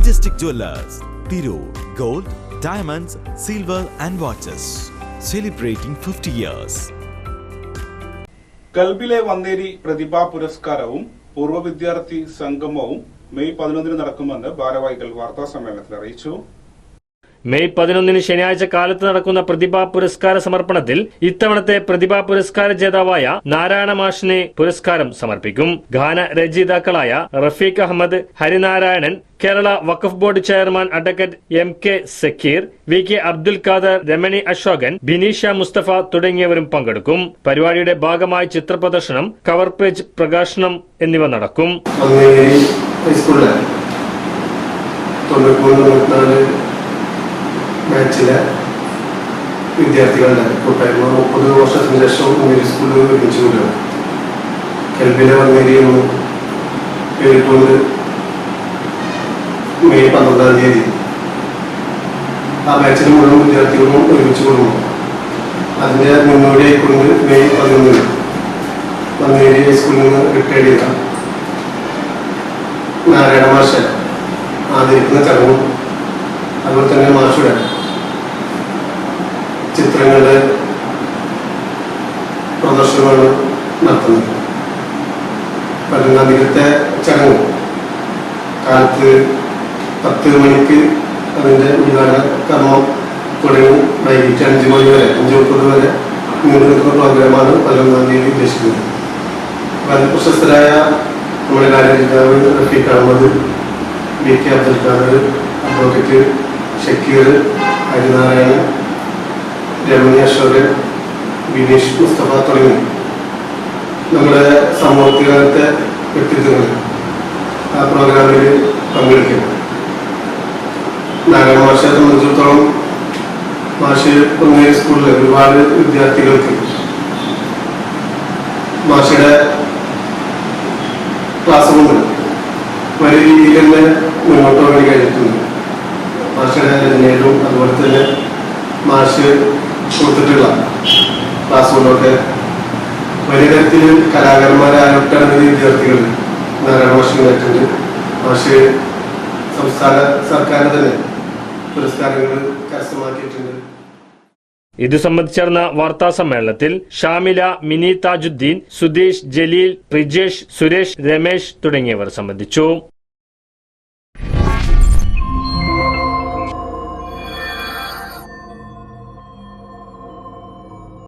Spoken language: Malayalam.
Majestic Jewelers, Thiru, Gold, Diamonds, Silver and Watches. Celebrating 50 years. കൽബിലെ Vanneri പ്രതിഭാ പുരസ്കാരവും പൂർവ വിദ്യാർത്ഥി സംഗമവും മെയ് പതിനൊന്നിന് നടക്കുമെന്ന് ഭാരവാഹികൾ വാർത്താ സമ്മേളനത്തിൽ അറിയിച്ചു മെയ് പതിനൊന്നിന് ശനിയാഴ്ച കാലത്ത് നടക്കുന്ന പ്രതിഭാ പുരസ്കാര സമർപ്പണത്തിൽ ഇത്തവണത്തെ പ്രതിഭാ പുരസ്കാര ജേതാവായ നാരായണ മാഷിനെ പുരസ്കാരം സമർപ്പിക്കും. ഗാന രചയിതാക്കളായ Rafeeq Ahammed Harinarayanan Kerala Waqf board chairman advocate M K Sakkeer V K Abdul Khader Ramani Ashokan Bineesha Mustafa തുടങ്ങിയവരും പങ്കെടുക്കും. പരിപാടിയുടെ ഭാഗമായി ചിത്രപ്രദർശനം കവർ പേജ് പ്രകാശനം എന്നിവ നടക്കും. ബാച്ചിലെ വിദ്യാർത്ഥികളുടെ കൂട്ടായ്മ മുപ്പത് വർഷത്തിന് ശേഷം മിഡിൽ സ്കൂളിൽ ഒരുമിച്ച് കൊണ്ടുവരും കെൽബിലെ എന്ന് പേരിട്ടുകൊണ്ട് മെയ് പന്ത്രണ്ടാം തീയതി. ആ ബാച്ചിൽ മുഴുവൻ വിദ്യാർത്ഥികളും ഒരുമിച്ച് കൂടുന്നു അതിന്റെ മുന്നോടിയായിക്കൊണ്ട് മെയ് പതിനൊന്നിന് വന്നേരി ഹൈസ്കൂളിൽ നിന്ന് റിട്ടയർഡ് ചെയ്ത നാരായണ മാഷ ആദരിക്കുന്ന ചടങ്ങും അതുപോലെ തന്നെ മാഷയുടെ ചിത്രങ്ങളുടെ പ്രദർശനമാണ് നടത്തുന്നത്. പതിനൊന്നാം തീയതിത്തെ ചടങ്ങ് കാലത്ത് പത്ത് മണിക്ക് അതിന്റെ ഉദ്ഘാടന കർമ്മം തുടങ്ങി വൈകിട്ട് അഞ്ച് മണി വരെ അഞ്ച് മുപ്പത് വരെ നീണ്ടു നിൽക്കുന്ന പ്രോഗ്രാമാണ് പതിനൊന്നാം തീയതി ഉദ്ദേശിക്കുന്നത്. വളരെ പ്രശസ്തരായ നമ്മുടെ കാര്യാവ് Rafeeq Ahammed V K Abdul Khader advocate Shakeer Harinarayanan Ramani Ashokan Vineesh Mustafa തുടങ്ങി. നമ്മുടെ സമൂഹത്തിനകത്തെ വ്യക്തിത്വങ്ങൾ ആ പ്രോഗ്രാമിൽ പങ്കെടുക്കും. നാരായണ മാഷെ സംബന്ധിച്ചിടത്തോളം മാഷ് ഒന്നേ സ്കൂളിലെ ഒരുപാട് വിദ്യാർത്ഥികൾക്ക് മാഷയുടെ ക്ലാസ് കൊണ്ട് വലിയ രീതിയിൽ തന്നെ മുന്നോട്ട് പോകാൻ കഴിഞ്ഞിട്ടുണ്ട്. മാഷയുടെ രചനയിലും അതുപോലെ തന്നെ മാഷ് കൊടുത്തിട്ടുള്ള ക്ലാസ് കൊണ്ടൊക്കെ വലിയ തരത്തിൽ കലാകാരന്മാരായ വിദ്യാർത്ഥികൾ നാരായണ മാഷ് നേരിട്ടുണ്ട് മാഷ് സംസ്ഥാന സർക്കാരിന് തന്നെ പുരസ്കാരങ്ങൾ കരസ്ഥമാക്കിയിട്ടുണ്ട്. ഇത് സംബന്ധിച്ച് നടന്ന വാർത്താ സമ്മേളനത്തിൽ ഷാമില മിനി താജുദ്ദീൻ സുധീഷ് ജലീൽ പ്രിജേഷ് സുരേഷ് രമേശ് തുടങ്ങിയവർ സംബന്ധിച്ചു.